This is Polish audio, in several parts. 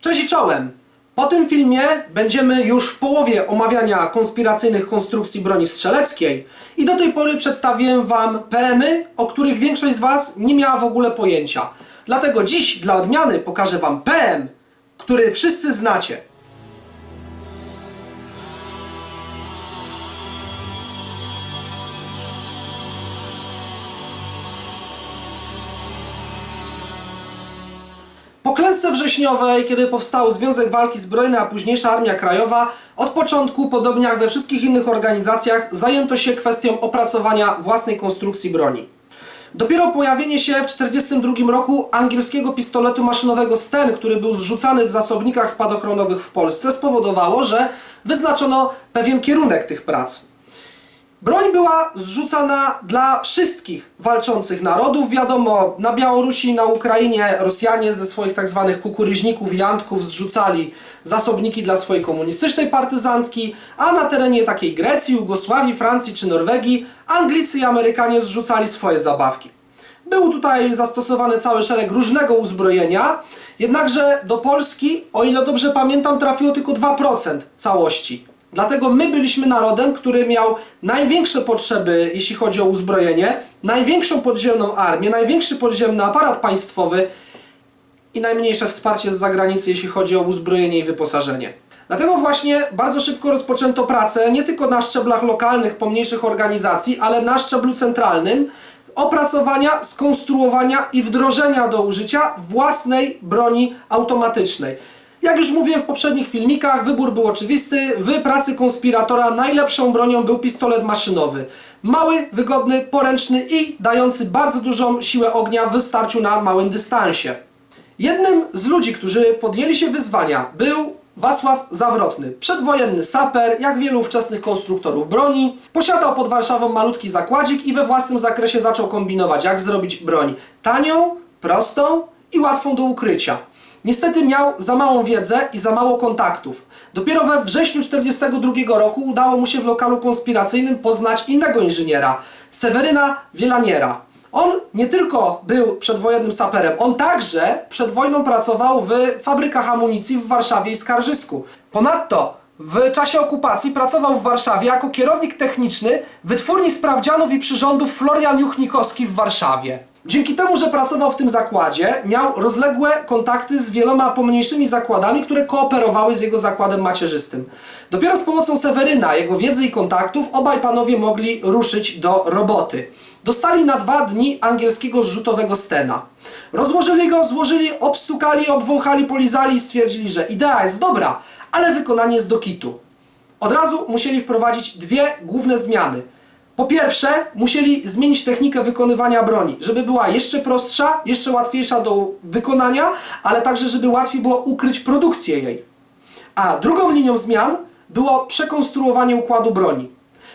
Cześć i czołem! Po tym filmie będziemy już w połowie omawiania konspiracyjnych konstrukcji broni strzeleckiej i do tej pory przedstawiłem Wam PMy, o których większość z Was nie miała w ogóle pojęcia. Dlatego dziś dla odmiany pokażę Wam PM, który wszyscy znacie. Kiedy powstał Związek Walki Zbrojnej, a późniejsza Armia Krajowa, od początku, podobnie jak we wszystkich innych organizacjach, zajęto się kwestią opracowania własnej konstrukcji broni. Dopiero pojawienie się w 1942 roku angielskiego pistoletu maszynowego Sten, który był zrzucany w zasobnikach spadochronowych w Polsce, spowodowało, że wyznaczono pewien kierunek tych prac. Broń była zrzucana dla wszystkich walczących narodów. Wiadomo, na Białorusi, na Ukrainie Rosjanie ze swoich tak zwanych kukuryźników i antków zrzucali zasobniki dla swojej komunistycznej partyzantki, a na terenie takiej Grecji, Jugosławii, Francji czy Norwegii Anglicy i Amerykanie zrzucali swoje zabawki. Był tutaj zastosowany cały szereg różnego uzbrojenia, jednakże do Polski, o ile dobrze pamiętam, trafiło tylko 2% całości. Dlatego my byliśmy narodem, który miał największe potrzeby, jeśli chodzi o uzbrojenie, największą podziemną armię, największy podziemny aparat państwowy i najmniejsze wsparcie z zagranicy, jeśli chodzi o uzbrojenie i wyposażenie. Dlatego właśnie bardzo szybko rozpoczęto pracę nie tylko na szczeblach lokalnych, pomniejszych organizacji, ale na szczeblu centralnym opracowania, skonstruowania i wdrożenia do użycia własnej broni automatycznej. Jak już mówiłem w poprzednich filmikach, wybór był oczywisty. W pracy konspiratora najlepszą bronią był pistolet maszynowy. Mały, wygodny, poręczny i dający bardzo dużą siłę ognia w starciu na małym dystansie. Jednym z ludzi, którzy podjęli się wyzwania, był Wacław Zawrotny, przedwojenny saper, jak wielu ówczesnych konstruktorów broni. Posiadał pod Warszawą malutki zakładzik i we własnym zakresie zaczął kombinować, jak zrobić broń tanią, prostą i łatwą do ukrycia. Niestety miał za małą wiedzę i za mało kontaktów. Dopiero we wrześniu 1942 roku udało mu się w lokalu konspiracyjnym poznać innego inżyniera, Seweryna Wielaniera. On nie tylko był przedwojennym saperem, on także przed wojną pracował w fabrykach amunicji w Warszawie i Skarżysku. Ponadto w czasie okupacji pracował w Warszawie jako kierownik techniczny wytwórni sprawdzianów i przyrządów Florian Juchnikowski w Warszawie. Dzięki temu, że pracował w tym zakładzie, miał rozległe kontakty z wieloma pomniejszymi zakładami, które kooperowały z jego zakładem macierzystym. Dopiero z pomocą Seweryna, jego wiedzy i kontaktów, obaj panowie mogli ruszyć do roboty. Dostali na dwa dni angielskiego zrzutowego stena. Rozłożyli go, złożyli, obstukali, obwąchali, polizali i stwierdzili, że idea jest dobra, ale wykonanie jest do kitu. Od razu musieli wprowadzić dwie główne zmiany. Po pierwsze, musieli zmienić technikę wykonywania broni, żeby była jeszcze prostsza, jeszcze łatwiejsza do wykonania, ale także, żeby łatwiej było ukryć produkcję jej. A drugą linią zmian było przekonstruowanie układu broni.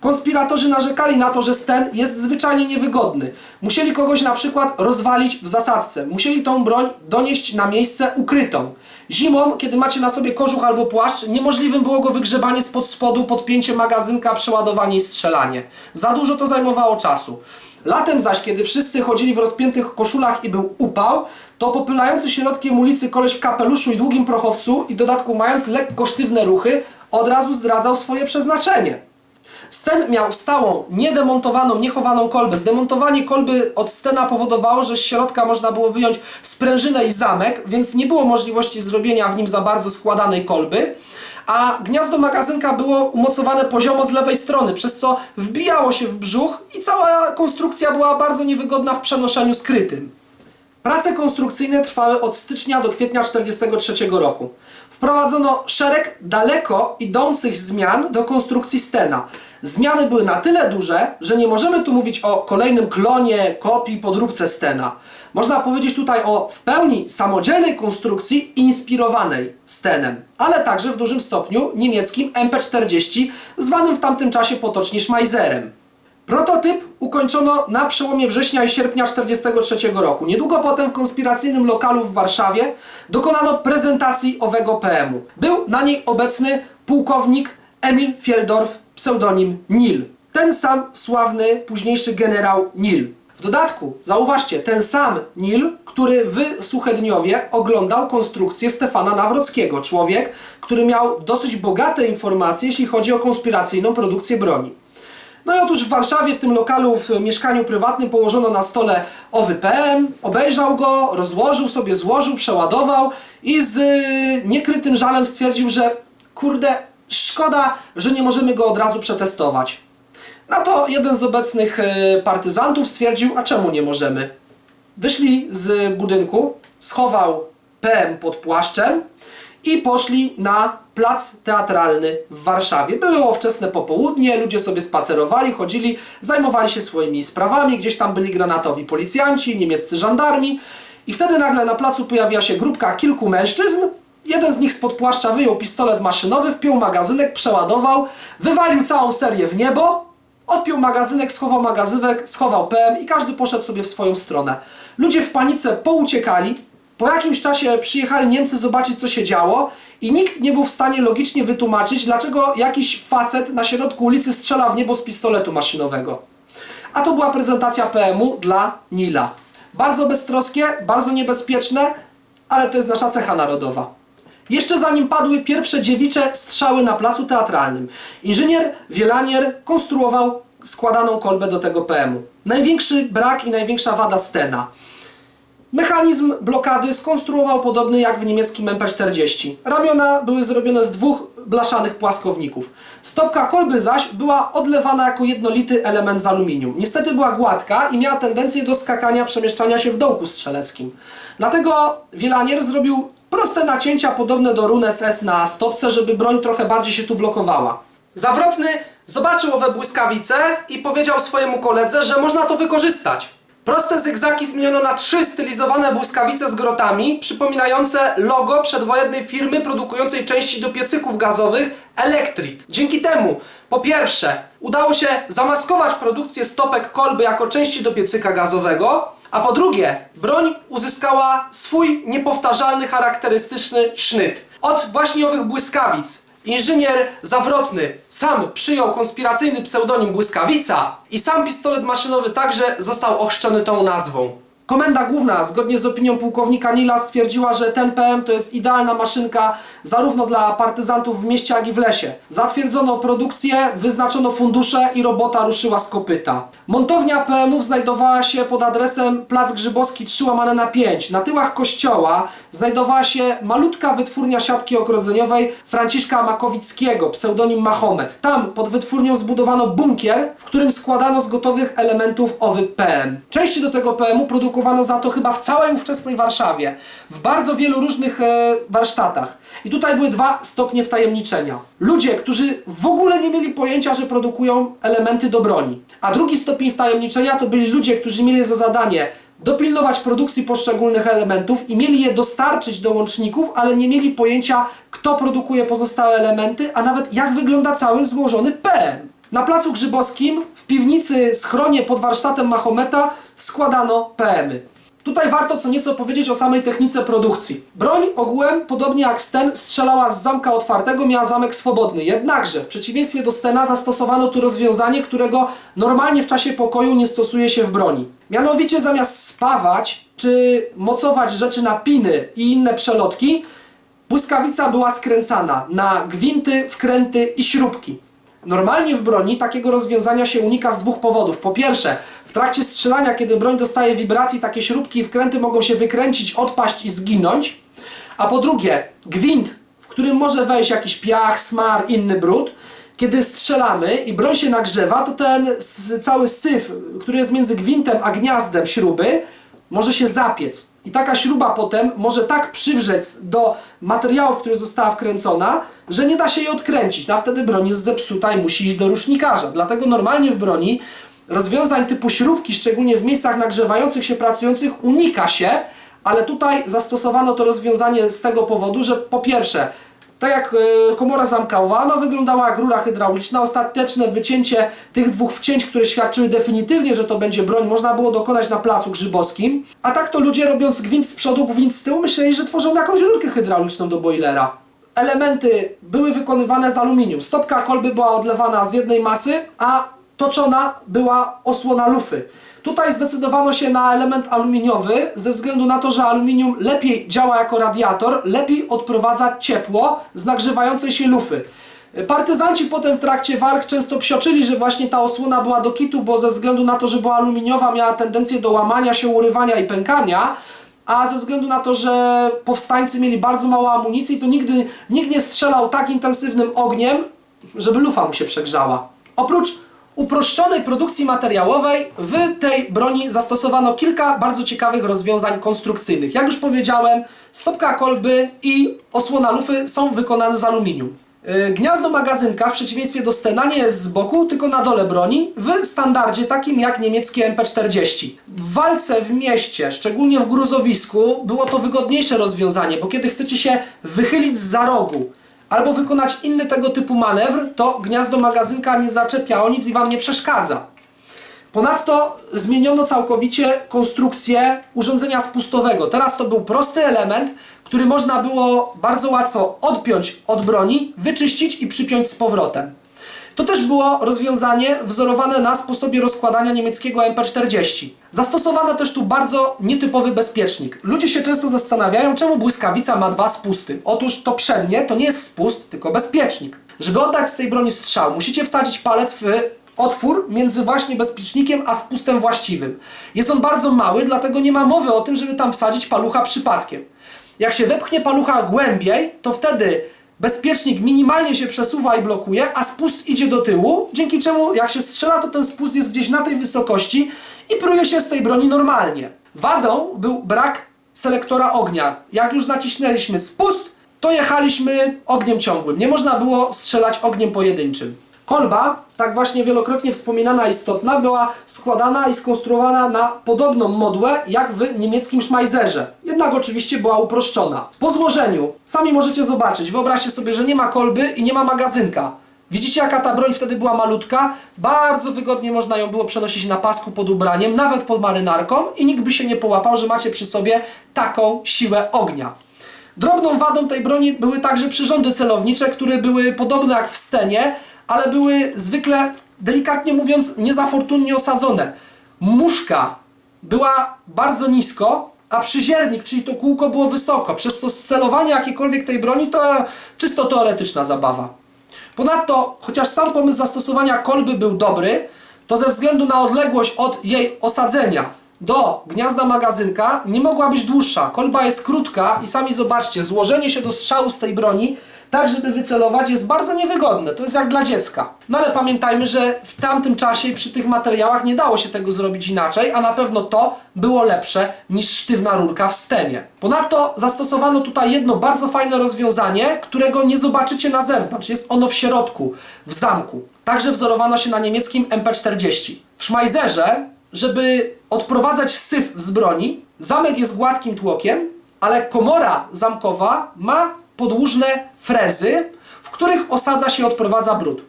Konspiratorzy narzekali na to, że sten jest zwyczajnie niewygodny. Musieli kogoś na przykład rozwalić w zasadzce. Musieli tą broń donieść na miejsce ukrytą. Zimą, kiedy macie na sobie kożuch albo płaszcz, niemożliwym było go wygrzebanie spod spodu, podpięcie magazynka, przeładowanie i strzelanie. Za dużo to zajmowało czasu. Latem zaś, kiedy wszyscy chodzili w rozpiętych koszulach i był upał, to popylający środkiem ulicy koleś w kapeluszu i długim prochowcu i dodatku mając lekko sztywne ruchy, od razu zdradzał swoje przeznaczenie. Sten miał stałą, niedemontowaną, niechowaną kolbę. Zdemontowanie kolby od stena powodowało, że z środka można było wyjąć sprężynę i zamek, więc nie było możliwości zrobienia w nim za bardzo składanej kolby. A gniazdo magazynka było umocowane poziomo z lewej strony, przez co wbijało się w brzuch i cała konstrukcja była bardzo niewygodna w przenoszeniu skrytym. Prace konstrukcyjne trwały od stycznia do kwietnia 1943 roku. Wprowadzono szereg daleko idących zmian do konstrukcji Stena. Zmiany były na tyle duże, że nie możemy tu mówić o kolejnym klonie, kopii, podróbce Stena. Można powiedzieć tutaj o w pełni samodzielnej konstrukcji inspirowanej Stenem, ale także w dużym stopniu niemieckim MP40, zwanym w tamtym czasie potocznie Schmeizerem. Prototyp ukończono na przełomie września i sierpnia 1943 roku. Niedługo potem w konspiracyjnym lokalu w Warszawie dokonano prezentacji owego PM-u. Był na niej obecny pułkownik Emil Fieldorf, pseudonim Nil. Ten sam sławny późniejszy generał Nil. W dodatku, zauważcie, ten sam Nil, który w Suchedniowie oglądał konstrukcję Stefana Nawrockiego, człowiek, który miał dosyć bogate informacje, jeśli chodzi o konspiracyjną produkcję broni. No i otóż w Warszawie, w tym lokalu, w mieszkaniu prywatnym położono na stole owy PM, obejrzał go, rozłożył sobie, złożył, przeładował i z niekrytym żalem stwierdził, że kurde, szkoda, że nie możemy go od razu przetestować. Na to jeden z obecnych y, partyzantów stwierdził, a czemu nie możemy? Wyszli z budynku, schował PM pod płaszczem i poszli na plac teatralny w Warszawie. Było wczesne popołudnie, ludzie sobie spacerowali, chodzili, zajmowali się swoimi sprawami, gdzieś tam byli granatowi policjanci, niemieccy żandarmi i wtedy nagle na placu pojawiła się grupka kilku mężczyzn. Jeden z nich spod płaszcza wyjął pistolet maszynowy, wpiął magazynek, przeładował, wywalił całą serię w niebo, odpiął magazynek, schował magazynek, schował PM i każdy poszedł sobie w swoją stronę. Ludzie w panice pouciekali, po jakimś czasie przyjechali Niemcy zobaczyć, co się działo i nikt nie był w stanie logicznie wytłumaczyć, dlaczego jakiś facet na środku ulicy strzela w niebo z pistoletu maszynowego. A to była prezentacja PM-u dla Nila. Bardzo beztroskie, bardzo niebezpieczne, ale to jest nasza cecha narodowa. Jeszcze zanim padły pierwsze dziewicze strzały na placu teatralnym, inżynier Wielanier konstruował składaną kolbę do tego PM-u. Największy brak i największa wada Stena. Mechanizm blokady skonstruował podobny jak w niemieckim MP40. Ramiona były zrobione z dwóch blaszanych płaskowników. Stopka kolby zaś była odlewana jako jednolity element z aluminium. Niestety była gładka i miała tendencję do skakania, przemieszczania się w dołku strzeleckim. Dlatego Wielanier zrobił proste nacięcia podobne do run SS na stopce, żeby broń trochę bardziej się tu blokowała. Zawrotny zobaczył owe błyskawice i powiedział swojemu koledze, że można to wykorzystać. Proste zygzaki zmieniono na trzy stylizowane błyskawice z grotami, przypominające logo przedwojennej firmy produkującej części do piecyków gazowych Electrit. Dzięki temu, po pierwsze, udało się zamaskować produkcję stopek kolby jako części do piecyka gazowego, a po drugie, broń uzyskała swój niepowtarzalny, charakterystyczny sznyt. Od właśnie owych błyskawic Inżynier Zawrotny sam przyjął konspiracyjny pseudonim Błyskawica i sam pistolet maszynowy także został ochrzczony tą nazwą. Komenda Główna, zgodnie z opinią pułkownika Nila, stwierdziła, że ten PM to jest idealna maszynka zarówno dla partyzantów w mieście, jak i w lesie. Zatwierdzono produkcję, wyznaczono fundusze i robota ruszyła z kopyta. Montownia PM-ów znajdowała się pod adresem Plac Grzybowski 3 łamane na 5. Na tyłach kościoła znajdowała się malutka wytwórnia siatki ogrodzeniowej Franciszka Makowickiego, pseudonim Mahomet. Tam pod wytwórnią zbudowano bunkier, w którym składano z gotowych elementów owy PM. Części do tego PM-u produkowano za to chyba w całej ówczesnej Warszawie, w bardzo wielu różnych e, warsztatach. I tutaj były dwa stopnie wtajemniczenia. Ludzie, którzy w ogóle nie mieli pojęcia, że produkują elementy do broni. A drugi stopień wtajemniczenia to byli ludzie, którzy mieli za zadanie dopilnować produkcji poszczególnych elementów i mieli je dostarczyć do łączników, ale nie mieli pojęcia, kto produkuje pozostałe elementy, a nawet jak wygląda cały złożony PM. Na placu Grzybowskim, w piwnicy schronie pod warsztatem Mahometa składano PM-y. Tutaj warto co nieco powiedzieć o samej technice produkcji. Broń ogółem, podobnie jak Sten, strzelała z zamka otwartego, miała zamek swobodny. Jednakże, w przeciwieństwie do Stena, zastosowano tu rozwiązanie, którego normalnie w czasie pokoju nie stosuje się w broni. Mianowicie zamiast spawać czy mocować rzeczy na piny i inne przelotki, błyskawica była skręcana na gwinty, wkręty i śrubki. Normalnie w broni takiego rozwiązania się unika z dwóch powodów. Po pierwsze, w trakcie strzelania, kiedy broń dostaje wibracji, takie śrubki i wkręty mogą się wykręcić, odpaść i zginąć. A po drugie, gwint, w którym może wejść jakiś piach, smar, inny brud, kiedy strzelamy i broń się nagrzewa, to ten cały syf, który jest między gwintem a gniazdem śruby, może się zapiec. I taka śruba potem może tak przywrzec do materiału, w który została wkręcona, że nie da się jej odkręcić. No a wtedy broń jest zepsuta i musi iść do rusznikarza. Dlatego normalnie w broni rozwiązań typu śrubki, szczególnie w miejscach nagrzewających się pracujących, unika się, ale tutaj zastosowano to rozwiązanie z tego powodu, że po pierwsze, tak jak e, komora zamkowa, no wyglądała jak rura hydrauliczna. Ostateczne wycięcie tych dwóch wcięć, które świadczyły definitywnie, że to będzie broń, można było dokonać na placu grzybowskim. A tak to ludzie robiąc gwint z przodu, gwint z tyłu, myśleli, że tworzą jakąś rurkę hydrauliczną do boilera. Elementy były wykonywane z aluminium. Stopka kolby była odlewana z jednej masy, a toczona była osłona lufy. Tutaj zdecydowano się na element aluminiowy ze względu na to, że aluminium lepiej działa jako radiator, lepiej odprowadza ciepło z nagrzewającej się lufy. Partyzanci potem w trakcie walk często psioczyli, że właśnie ta osłona była do kitu, bo ze względu na to, że była aluminiowa, miała tendencję do łamania się, urywania i pękania, a ze względu na to, że powstańcy mieli bardzo mało amunicji, to nigdy nikt nie strzelał tak intensywnym ogniem, żeby lufa mu się przegrzała. Oprócz uproszczonej produkcji materiałowej w tej broni zastosowano kilka bardzo ciekawych rozwiązań konstrukcyjnych. Jak już powiedziałem, stopka kolby i osłona lufy są wykonane z aluminium. Yy, Gniazdo magazynka w przeciwieństwie do Stena nie jest z boku, tylko na dole broni w standardzie takim jak niemieckie MP40. W walce w mieście, szczególnie w gruzowisku, było to wygodniejsze rozwiązanie, bo kiedy chcecie się wychylić z za rogu albo wykonać inny tego typu manewr, to gniazdo magazynka nie zaczepia o nic i Wam nie przeszkadza. Ponadto zmieniono całkowicie konstrukcję urządzenia spustowego. Teraz to był prosty element, który można było bardzo łatwo odpiąć od broni, wyczyścić i przypiąć z powrotem. To też było rozwiązanie wzorowane na sposobie rozkładania niemieckiego MP40. Zastosowano też tu bardzo nietypowy bezpiecznik. Ludzie się często zastanawiają, czemu błyskawica ma dwa spusty. Otóż to przednie to nie jest spust, tylko bezpiecznik. Żeby oddać z tej broni strzał, musicie wsadzić palec w otwór między właśnie bezpiecznikiem a spustem właściwym. Jest on bardzo mały, dlatego nie ma mowy o tym, żeby tam wsadzić palucha przypadkiem. Jak się wepchnie palucha głębiej, to wtedy bezpiecznik minimalnie się przesuwa i blokuje, a spust idzie do tyłu, dzięki czemu jak się strzela, to ten spust jest gdzieś na tej wysokości i pruje się z tej broni normalnie. Wadą był brak selektora ognia. Jak już nacisnęliśmy spust, to jechaliśmy ogniem ciągłym. Nie można było strzelać ogniem pojedynczym. Kolba, tak właśnie wielokrotnie wspominana istotna, była składana i skonstruowana na podobną modłę jak w niemieckim Schmeizerze. Jednak oczywiście była uproszczona. Po złożeniu, sami możecie zobaczyć, wyobraźcie sobie, że nie ma kolby i nie ma magazynka. Widzicie jaka ta broń wtedy była malutka? Bardzo wygodnie można ją było przenosić na pasku pod ubraniem, nawet pod marynarką i nikt by się nie połapał, że macie przy sobie taką siłę ognia. Drobną wadą tej broni były także przyrządy celownicze, które były podobne jak w Stenie, ale były zwykle, delikatnie mówiąc, niezafortunnie osadzone. Muszka była bardzo nisko, a przyziernik, czyli to kółko było wysoko, przez co scelowanie jakiekolwiek tej broni to czysto teoretyczna zabawa. Ponadto, chociaż sam pomysł zastosowania kolby był dobry, to ze względu na odległość od jej osadzenia do gniazda magazynka nie mogła być dłuższa. Kolba jest krótka i sami zobaczcie, złożenie się do strzału z tej broni tak, żeby wycelować jest bardzo niewygodne. To jest jak dla dziecka. No ale pamiętajmy, że w tamtym czasie przy tych materiałach nie dało się tego zrobić inaczej, a na pewno to było lepsze niż sztywna rurka w stenie. Ponadto zastosowano tutaj jedno bardzo fajne rozwiązanie, którego nie zobaczycie na zewnątrz. Jest ono w środku, w zamku. Także wzorowano się na niemieckim MP40. W Schmeizerze, żeby odprowadzać syf z broni, zamek jest gładkim tłokiem, ale komora zamkowa ma podłużne frezy, w których osadza się i odprowadza brud.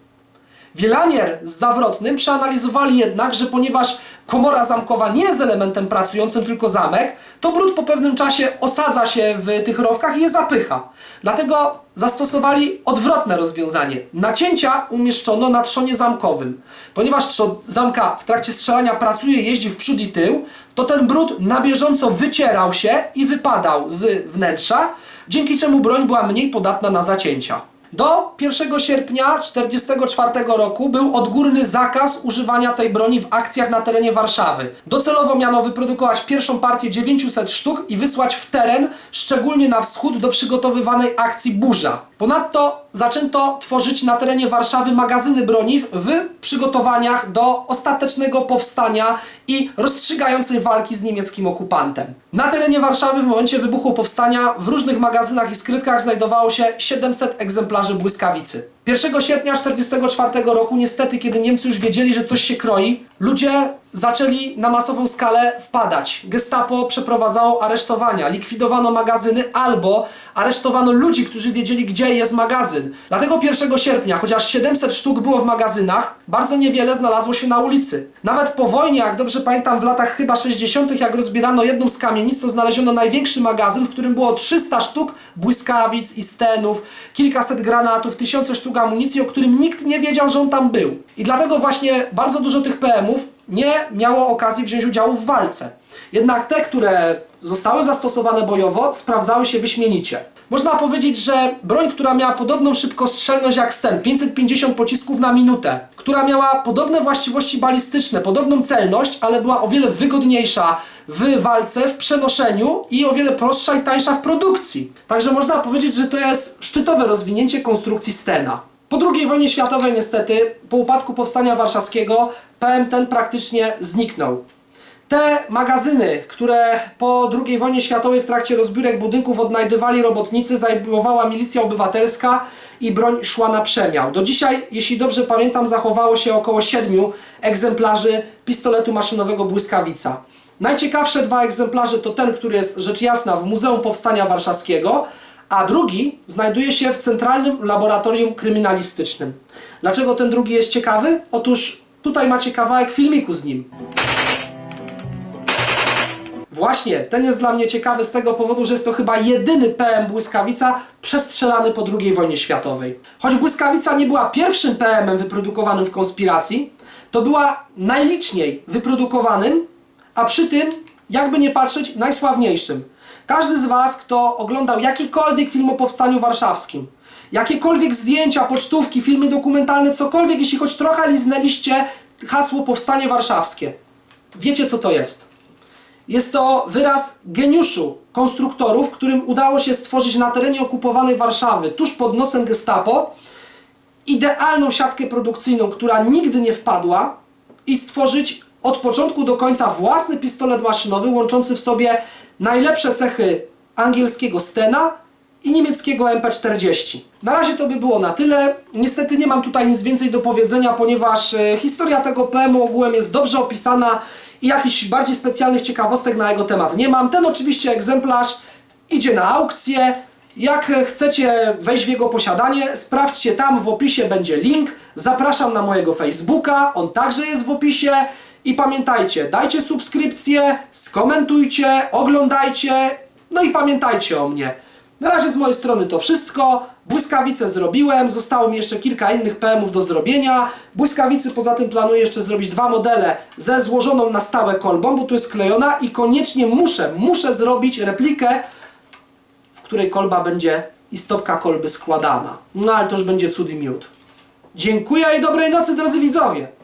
Wielanier z zawrotnym przeanalizowali jednak, że ponieważ komora zamkowa nie jest elementem pracującym, tylko zamek, to brud po pewnym czasie osadza się w tych rowkach i je zapycha. Dlatego zastosowali odwrotne rozwiązanie. Nacięcia umieszczono na trzonie zamkowym. Ponieważ trzon zamka w trakcie strzelania pracuje, jeździ w przód i tył, to ten brud na bieżąco wycierał się i wypadał z wnętrza, dzięki czemu broń była mniej podatna na zacięcia. Do 1 sierpnia 1944 roku był odgórny zakaz używania tej broni w akcjach na terenie Warszawy. Docelowo miano wyprodukować pierwszą partię 900 sztuk i wysłać w teren, szczególnie na wschód, do przygotowywanej akcji Burza. Ponadto zaczęto tworzyć na terenie Warszawy magazyny broni w przygotowaniach do ostatecznego powstania i rozstrzygającej walki z niemieckim okupantem. Na terenie Warszawy w momencie wybuchu powstania w różnych magazynach i skrytkach znajdowało się 700 egzemplarzy błyskawicy. 1 sierpnia 1944 roku, niestety, kiedy Niemcy już wiedzieli, że coś się kroi, ludzie zaczęli na masową skalę wpadać. Gestapo przeprowadzało aresztowania, likwidowano magazyny albo aresztowano ludzi, którzy wiedzieli, gdzie jest magazyn. Dlatego 1 sierpnia, chociaż 700 sztuk było w magazynach, bardzo niewiele znalazło się na ulicy. Nawet po wojnie, jak dobrze pamiętam, w latach chyba 60., jak rozbierano jedną z kamienic, to znaleziono największy magazyn, w którym było 300 sztuk błyskawic i stenów, kilkaset granatów, tysiące sztuk amunicji, o którym nikt nie wiedział, że on tam był. I dlatego właśnie bardzo dużo tych PM-ów nie miało okazji wziąć udziału w walce. Jednak te, które zostały zastosowane bojowo, sprawdzały się wyśmienicie. Można powiedzieć, że broń, która miała podobną szybkostrzelność jak Sten, 550 pocisków na minutę, która miała podobne właściwości balistyczne, podobną celność, ale była o wiele wygodniejsza w walce, w przenoszeniu i o wiele prostsza i tańsza w produkcji. Także można powiedzieć, że to jest szczytowe rozwinięcie konstrukcji Stena. Po II wojnie światowej niestety, po upadku Powstania Warszawskiego, PM ten praktycznie zniknął. Te magazyny, które po II wojnie światowej w trakcie rozbiórek budynków odnajdywali robotnicy, zajmowała milicja obywatelska i broń szła na przemiał. Do dzisiaj, jeśli dobrze pamiętam, zachowało się około siedmiu egzemplarzy pistoletu maszynowego Błyskawica. Najciekawsze dwa egzemplarze to ten, który jest rzecz jasna w Muzeum Powstania Warszawskiego, a drugi znajduje się w Centralnym Laboratorium Kryminalistycznym. Dlaczego ten drugi jest ciekawy? Otóż tutaj macie kawałek filmiku z nim. Właśnie, ten jest dla mnie ciekawy z tego powodu, że jest to chyba jedyny PM Błyskawica przestrzelany po II wojnie światowej. Choć Błyskawica nie była pierwszym PM-em wyprodukowanym w konspiracji, to była najliczniej wyprodukowanym, a przy tym, jakby nie patrzeć, najsławniejszym. Każdy z Was, kto oglądał jakikolwiek film o Powstaniu Warszawskim, jakiekolwiek zdjęcia, pocztówki, filmy dokumentalne, cokolwiek, jeśli choć trochę liznęliście hasło Powstanie Warszawskie, wiecie co to jest. Jest to wyraz geniuszu konstruktorów, którym udało się stworzyć na terenie okupowanej Warszawy, tuż pod nosem Gestapo, idealną siatkę produkcyjną, która nigdy nie wpadła i stworzyć od początku do końca własny pistolet maszynowy, łączący w sobie najlepsze cechy angielskiego Stena i niemieckiego MP40. Na razie to by było na tyle. Niestety nie mam tutaj nic więcej do powiedzenia, ponieważ e, historia tego PM-u ogółem jest dobrze opisana i jakichś bardziej specjalnych ciekawostek na jego temat nie mam. Ten oczywiście egzemplarz idzie na aukcję. Jak chcecie wejść w jego posiadanie, sprawdźcie tam w opisie będzie link. Zapraszam na mojego Facebooka, on także jest w opisie. I pamiętajcie, dajcie subskrypcję, skomentujcie, oglądajcie, no i pamiętajcie o mnie. Na razie z mojej strony to wszystko. Błyskawice zrobiłem, zostało mi jeszcze kilka innych PM-ów do zrobienia. Błyskawicy poza tym planuję jeszcze zrobić dwa modele ze złożoną na stałe kolbą, bo tu jest klejona i koniecznie muszę, muszę zrobić replikę, w której kolba będzie i stopka kolby składana. No ale to już będzie cud i miód. Dziękuję i dobrej nocy drodzy widzowie!